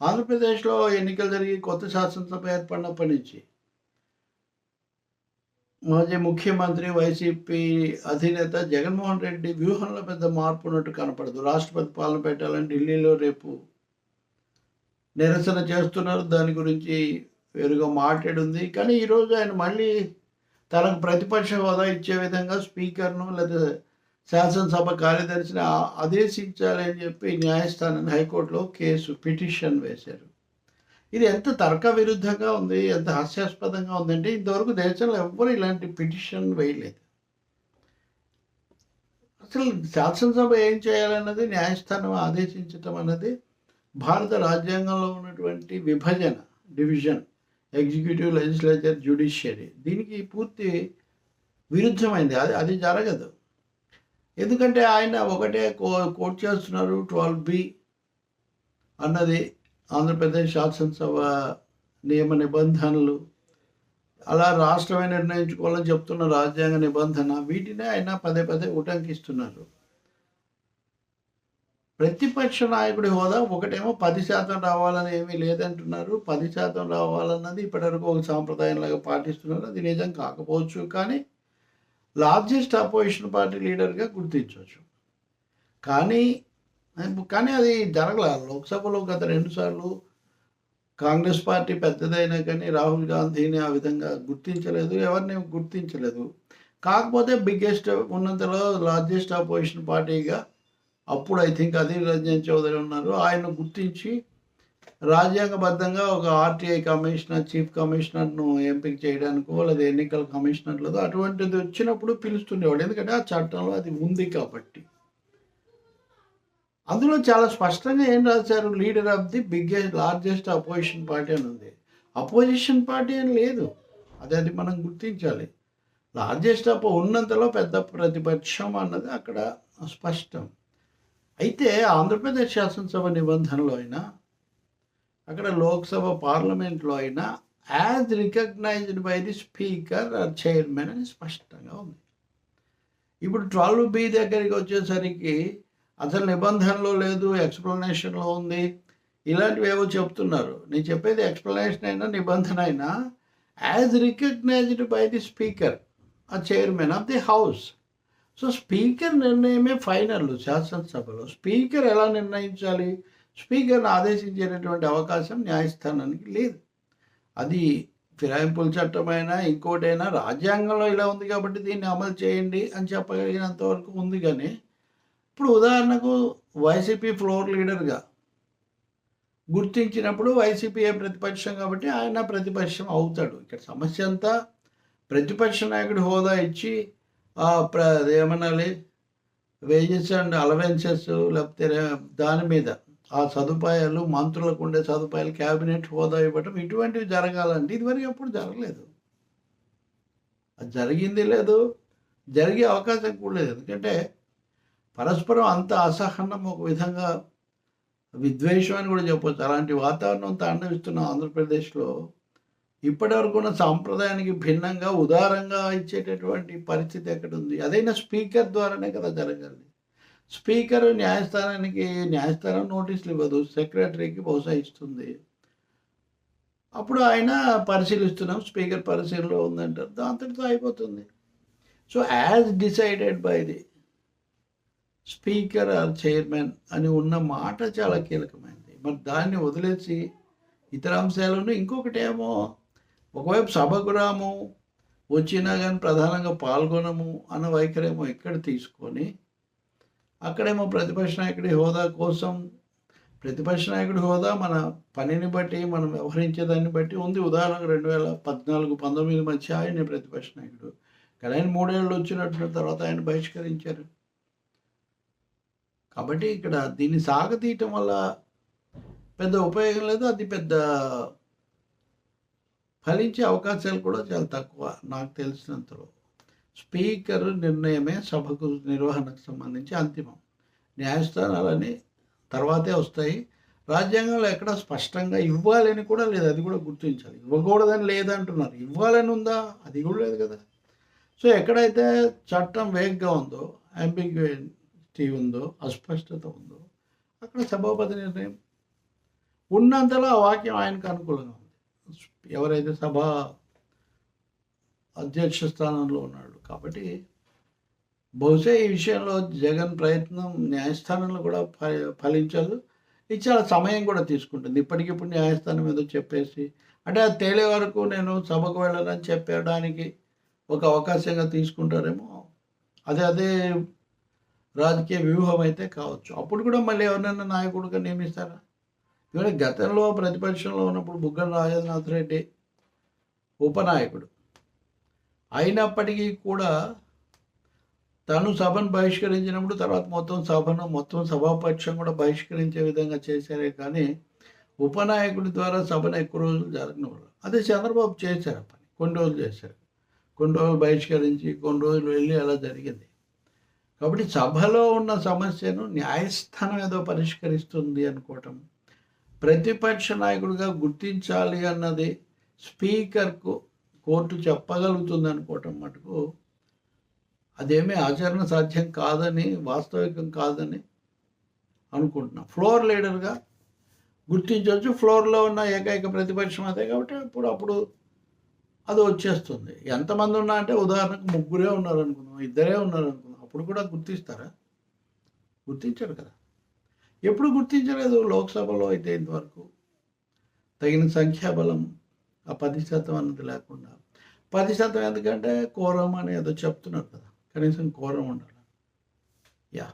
ఆంధ్రప్రదేశ్లో ఎన్నికలు జరిగి కొత్త శాసనసభ ఏర్పడినప్పటి నుంచి మాజీ ముఖ్యమంత్రి వైసీపీ అధినేత జగన్మోహన్ రెడ్డి వ్యూహంలో పెద్ద మార్పు ఉన్నట్టు కనపడదు. రాష్ట్రపతి పాలన పెట్టాలని ఢిల్లీలో రేపు నిరసన చేస్తున్నారు. దాని గురించి వేరుగా మాట్లాడింది. కానీ ఈరోజు ఆయన మళ్ళీ తనకు ప్రతిపక్ష హోదా ఇచ్చే విధంగా స్పీకర్ను లేదా శాసనసభ కార్యదర్శిని ఆదేశించాలని చెప్పి న్యాయస్థానం హైకోర్టులో కేసు పిటిషన్ వేశారు. ఇది ఎంత తర్క విరుద్ధంగా ఉంది ఎంత హాస్యాస్పదంగా ఉందంటే ఇంతవరకు దేశంలో ఎవ్వరు ఇలాంటి పిటిషన్ వేయలేదు. అసలు శాసనసభ ఏం చేయాలన్నది న్యాయస్థానం ఆదేశించటం అన్నది భారత రాజ్యాంగంలో ఉన్నటువంటి విభజన డివిజన్ ఎగ్జిక్యూటివ్ లెజిస్లేచర్ జ్యుడిషియరీ దీనికి పూర్తి విరుద్ధమైంది. అది అది జరగదు. ఎందుకంటే ఆయన ఒకటే కో కోట్ చేస్తున్నారు ట్వెల్వ్ బి అన్నది ఆంధ్రప్రదేశ్ శాసనసభ నియమ నిబంధనలు. అలా రాష్ట్రమే నిర్ణయించుకోవాలని చెప్తున్న రాజ్యాంగ నిబంధన వీటినే ఆయన పదే పదే ఉటంకిస్తున్నారు. ప్రతిపక్ష నాయకుడి హోదా ఒకటేమో పది శాతం రావాలని ఏమీ లేదంటున్నారు. పది శాతం రావాలన్నది ఇప్పటివరకు ఒక సాంప్రదాయంలాగా పాటిస్తున్నారు. అది నిజం కాకపోవచ్చు కానీ లార్జెస్ట్ అపోజిషన్ పార్టీ లీడర్గా గుర్తించవచ్చు. కానీ కానీ అది జరగల. లోక్సభలో గత రెండుసార్లు కాంగ్రెస్ పార్టీ పెద్దదైనా కానీ రాహుల్ గాంధీని ఆ విధంగా గుర్తించలేదు ఎవరిని గుర్తించలేదు. కాకపోతే బిగ్గెస్ట్ ఉన్నంతలో లార్జెస్ట్ అపోజిషన్ పార్టీగా అప్పుడు ఐ థింక్ అధీర్ రంజన్ చౌదరి ఉన్నారు. ఆయన గుర్తించి రాజ్యాంగబద్ధంగా ఒక ఆర్టీఐ కమిషనర్ చీఫ్ కమిషనర్ను ఎంపిక చేయడానికో లేదా ఎన్నికల కమిషనర్లతో అటువంటిది వచ్చినప్పుడు పిలుస్తుండేవాడు ఎందుకంటే ఆ చట్టంలో అది ఉంది కాబట్టి. అందులో చాలా స్పష్టంగా ఏం రాశారు? Leader of the biggest largest opposition party అని ఉంది. అపోజిషన్ పార్టీ అని లేదు. అది అది మనం గుర్తించాలి. లార్జెస్ట్ అపో ఉన్నంతలో పెద్ద ప్రతిపక్షం అన్నది అక్కడ స్పష్టం. అయితే ఆంధ్రప్రదేశ్ శాసనసభ నిబంధనలో అయినా అక్కడ లోక్సభ పార్లమెంట్లో అయినా as recognised by the speaker or chairman అని స్పష్టంగా ఉంది. ఇప్పుడు ట్వెల్వ్ బి దగ్గరికి వచ్చేసరికి అసలు నిబంధనలో లేదు ఎక్స్ప్లెనేషన్లో ఉంది. ఇలాంటివి ఏవో చెప్తున్నారు. నేను చెప్పేది ఎక్స్ప్లెనేషన్ అయినా నిబంధన అయినా as recognised by the speaker or chairman of the house. So speaker నిర్ణయమే ఫైనల్ శాసనసభలో. స్పీకర్ ఎలా నిర్ణయించాలి? స్పీకర్ని ఆదేశించేటటువంటి అవకాశం న్యాయస్థానానికి లేదు. అది ఫిరాయింపుల చట్టమైనా ఇంకోటైనా రాజ్యాంగంలో ఇలా ఉంది కాబట్టి దీన్ని అమలు చేయండి అని చెప్పగలిగినంత వరకు ఉంది కానీ ఇప్పుడు ఉదాహరణకు వైసీపీ ఫ్లోర్ లీడర్గా గుర్తించినప్పుడు వైసీపీ ప్రతిపక్షం కాబట్టి ఆయన ప్రతిపక్షం అవుతాడు. ఇక్కడ సమస్య అంతా ప్రతిపక్ష నాయకుడి హోదా ఇచ్చి ప్ర ఏమనాలి వేజెస్ అండ్ అలవెన్సెస్ లేకపోతే దాని మీద ఆ సదుపాయాలు మంత్రులకు ఉండే సదుపాయాలు క్యాబినెట్ హోదా ఇవ్వటం ఇటువంటివి జరగాలంటే ఇదివరకు ఎప్పుడు జరగలేదు. అది జరిగింది లేదు జరిగే అవకాశం కూడా లేదు. ఎందుకంటే పరస్పరం అంత అసహనం ఒక విధంగా విద్వేషం అని కూడా చెప్పవచ్చు అలాంటి వాతావరణం తాండవిస్తున్న ఆంధ్రప్రదేశ్లో ఇప్పటివరకు ఉన్న సాంప్రదాయానికి భిన్నంగా ఉదారంగా ఇచ్చేటటువంటి పరిస్థితి ఎక్కడ ఉంది అదైనా స్పీకర్ ద్వారానే కదా జరగాలి స్పీకర్ న్యాయస్థానానికి న్యాయస్థానం నోటీసులు ఇవ్వదు సెక్రటరీకి బహుశా ఇస్తుంది. అప్పుడు ఆయన పరిశీలిస్తున్నాం స్పీకర్ పరిశీలనలో ఉందంటారు. దాంతో అయిపోతుంది. So as decided by the speaker or chairman అని ఉన్న మాట చాలా కీలకమైనది మరి దాన్ని వదిలేసి ఇతర అంశాలను ఇంకొకటి ఏమో ఒకవైపు సభకు రాము వచ్చినా కానీ ప్రధానంగా పాల్గొనము అన్న వైఖరేమో ఇక్కడ తీసుకొని అక్కడేమో ప్రతిపక్ష నాయకుడి హోదా కోసం ప్రతిపక్ష నాయకుడి హోదా మన పనిని బట్టి మనం వ్యవహరించే దాన్ని బట్టి ఉంది. ఉదాహరణకు రెండు వేల పద్నాలుగు పంతొమ్మిది మధ్య ఆయన ప్రతిపక్ష నాయకుడు. కానీ ఆయన మూడేళ్ళు వచ్చినట్టు తర్వాత ఆయన బహిష్కరించారు. కాబట్టి ఇక్కడ దీన్ని సాగతీయటం వల్ల పెద్ద ఉపయోగం లేదు. అది పెద్ద ఫలించే అవకాశాలు కూడా చాలా తక్కువ నాకు తెలిసినంతలో. స్పీకర్ నిర్ణయమే సభకు నిర్వహణకు సంబంధించి అంతిమం. న్యాయస్థానాలని తర్వాతే వస్తాయి. రాజ్యాంగంలో ఎక్కడ స్పష్టంగా ఇవ్వాలని కూడా లేదు. అది కూడా గుర్తించాలి. ఇవ్వకూడదని లేదంటున్నారు. ఇవ్వాలని ఉందా? అది కూడా లేదు కదా. సో ఎక్కడైతే చట్టం వేగ్గా ఉందో అంబిగ్యూటీ ఉందో అస్పష్టత ఉందో అక్కడ సభాపతి నిర్ణయం. ఉన్నంతలో ఆ వాక్యం ఆయనకు అనుకూలంగా ఉంది. ఎవరైతే సభ అధ్యక్ష స్థానంలో ఉన్నాడు కాబట్టి బహుశా ఈ విషయంలో జగన్ ప్రయత్నం న్యాయస్థానంలో కూడా ఫ- ఫలించదు. ఇది చాలా సమయం కూడా తీసుకుంటుంది. ఇప్పటికిప్పుడు న్యాయస్థానం ఏదో చెప్పేసి అంటే అది తేలే వరకు నేను సభకు వెళ్ళాలని చెప్పడానికి ఒక అవకాశంగా తీసుకుంటారేమో. అదే అదే రాజకీయ వ్యూహం అయితే కావచ్చు. అప్పుడు కూడా మళ్ళీ ఎవరినైనా నాయకుడిగా నియమిస్తారా? ఇవాళ గతంలో ప్రతిపక్షంలో ఉన్నప్పుడు బుగ్గన రాజేంద్రనాథ్ రెడ్డి ఉపనాయకుడు. అయినప్పటికీ కూడా తను సభను బహిష్కరించినప్పుడు తర్వాత మొత్తం సభను మొత్తం సభాపక్షం కూడా బహిష్కరించే విధంగా చేశారే కానీ ఉపనాయకుడి ద్వారా సభను ఎక్కువ రోజులు జరగనివ్వరు. అదే చంద్రబాబు చేశారు పని. కొన్ని రోజులు చేశారు. కొన్ని రోజులు బహిష్కరించి కొన్ని రోజులు వెళ్ళి అలా జరిగింది. కాబట్టి సభలో ఉన్న సమస్యను న్యాయస్థానం ఏదో పరిష్కరిస్తుంది అనుకోవటం ప్రతిపక్ష నాయకుడిగా గుర్తించాలి అన్నది స్పీకర్కు కోర్టు చెప్పగలుగుతుంది అనుకోవటం మటుకు అదేమీ ఆచరణ సాధ్యం కాదని వాస్తవికం కాదని అనుకుంటున్నాం. ఫ్లోర్ లీడర్గా గుర్తించవచ్చు. ఫ్లోర్లో ఉన్న ఏకైక ప్రతిపక్షం అదే కాబట్టి ఇప్పుడు అప్పుడు అది వచ్చేస్తుంది. ఎంతమంది ఉన్నా అంటే ఉదాహరణకు ముగ్గురే ఉన్నారు అనుకుందాం ఇద్దరే ఉన్నారు అనుకుందాం అప్పుడు కూడా గుర్తిస్తారా? గుర్తించారు కదా. ఎప్పుడు గుర్తించలేదు? లోక్సభలో అయితే ఇంతవరకు. తగిన సంఖ్యాబలం ఆ పది శాతం అన్నది లేకుండా. పది శాతం ఎందుకంటే కోరం అని ఏదో చెప్తున్నారు కదా. కనీసం కోరం ఉండాలి. యా.